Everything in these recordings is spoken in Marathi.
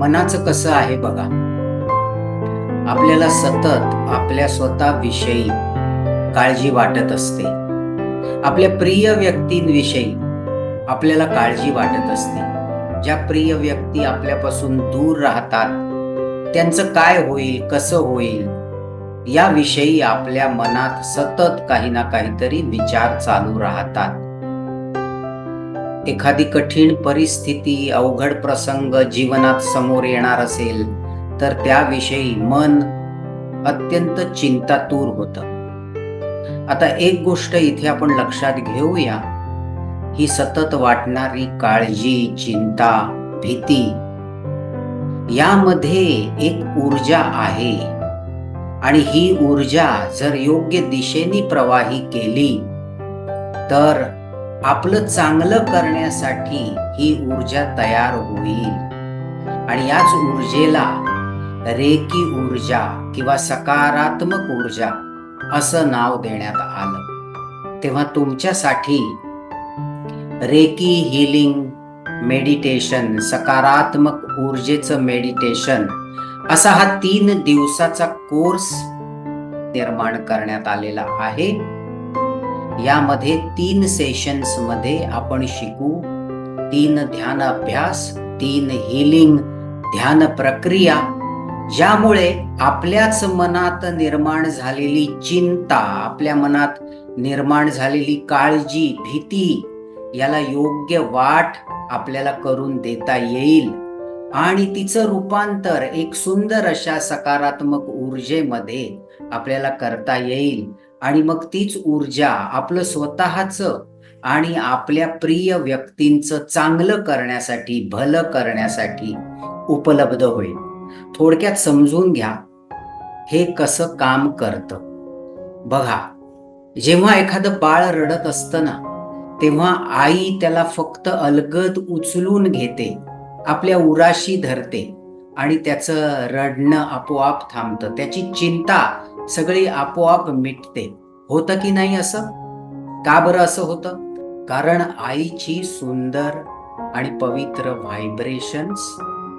मनाचं कसं आहे बघा. आपल्याला सतत आपल्या स्वतःविषयी काळजी वाटत असते. आपल्या प्रिय व्यक्तींविषयी आपल्याला काळजी वाटत असते. ज्या प्रिय व्यक्ती आपल्यापासून दूर राहतात त्यांचं काय होईल कसं होईल याविषयी आपल्या मनात सतत काही ना काहीतरी विचार चालू राहतात. एखादी कठीण परिस्थिती अवघड प्रसंग जीवनात समोर येणार असेल तर त्याविषयी मन अत्यंत चिंतातूर होत. आता एक गोष्ट इथे आपण लक्षात घेऊया. ही सतत वाटणारी काळजी चिंता भीती यामध्ये एक ऊर्जा आहे. आणि ही ऊर्जा जर योग्य दिशेने प्रवाही केली तर आपलं चांगलं करण्यासाठी ही ऊर्जा तयार होईल. आणि याच ऊर्जेला रेकी ऊर्जा किंवा सकारात्मक ऊर्जा असं नाव देण्यात आलं. तेव्हा तुमच्यासाठी रेकी हिलिंग मेडिटेशन सकारात्मक ऊर्जेचं मेडिटेशन असा हा तीन दिवसाचा कोर्स निर्माण करण्यात आलेला आहे. यामध्ये तीन सेशन्समध्ये आपण शिकू. तीन ध्यान अभ्यास तीन हिलिंग ध्यान प्रक्रिया ज्यामुळे आपल्याच मनात निर्माण झालेली चिंता आपल्या मनात निर्माण झालेली काळजी भीती याला योग्य वाट आपल्याला करून देता येईल. आणि तिचं रूपांतर एक सुंदर अशा सकारात्मक ऊर्जेमध्ये आपल्याला करता येईल. आणि मग तीच ऊर्जा आपलं स्वतःच आणि आपल्या प्रिय व्यक्तींचं चांगलं करण्यासाठी भलं करण्यासाठी उपलब्ध होईल. थोडक्यात समजून घ्या हे कसं काम करतं. बघा जेव्हा एखादं बाळ रडत असतं ना तेव्हा आई त्याला फक्त अलगद उचलून घेते आपल्या उराशी धरते आणि त्याचं रडणं आपोआप थांबतं. त्याची चिंता सगळी आपोआप मिटते. होतं की नाही असं? का बरं असं होतं? कारण आईची सुंदर आणि पवित्र व्हायब्रेशन्स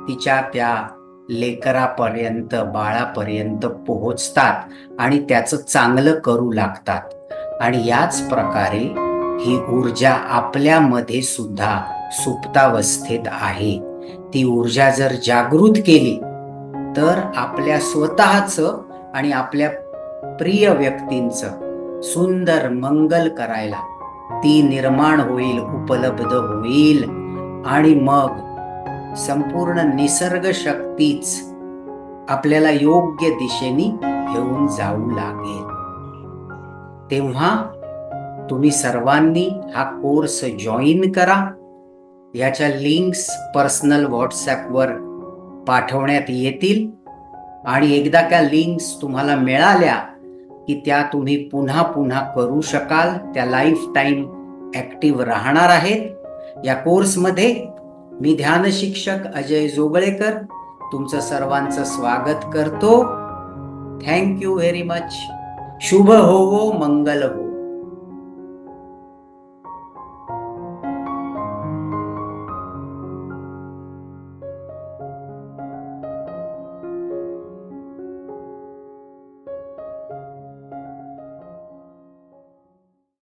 तिच्या त्या लेकरापर्यंत बाळापर्यंत पोहोचतात आणि त्याचं चांगलं करू लागतात. आणि याच प्रकारे ही ऊर्जा आपल्यामध्ये सुद्धा सुप्तावस्थेत आहे. ती ऊर्जा जर जागृत केली तर आपल्या स्वतःचं आणि आपल्या प्रिय व्यक्तींचं सुंदर मंगल करायला ती निर्माण होईल उपलब्ध होईल. आणि मग संपूर्ण निसर्ग शक्तीच आपल्याला योग्य दिशेने घेऊन जाऊ लागेल. तेव्हा तुम्ही सर्वांनी हा कोर्स जॉईन करा. याच्या लिंक्स पर्सनल व्हॉट्सॲपवर पाठवण्यात येतील. आणि एकदा त्या लिंक्स तुम्हाला मिळाल्या की त्या तुम्ही पुन्हा पुन्हा करू शकाल. त्या लाईफ टाईम ॲक्टिव्ह राहणार आहेत. या कोर्समध्ये मी ध्यान शिक्षक अजय जोगळेकर तुमचं सर्वांचं स्वागत करतो. थँक्यू व्हेरी मच शुभ होवो मंगल हो.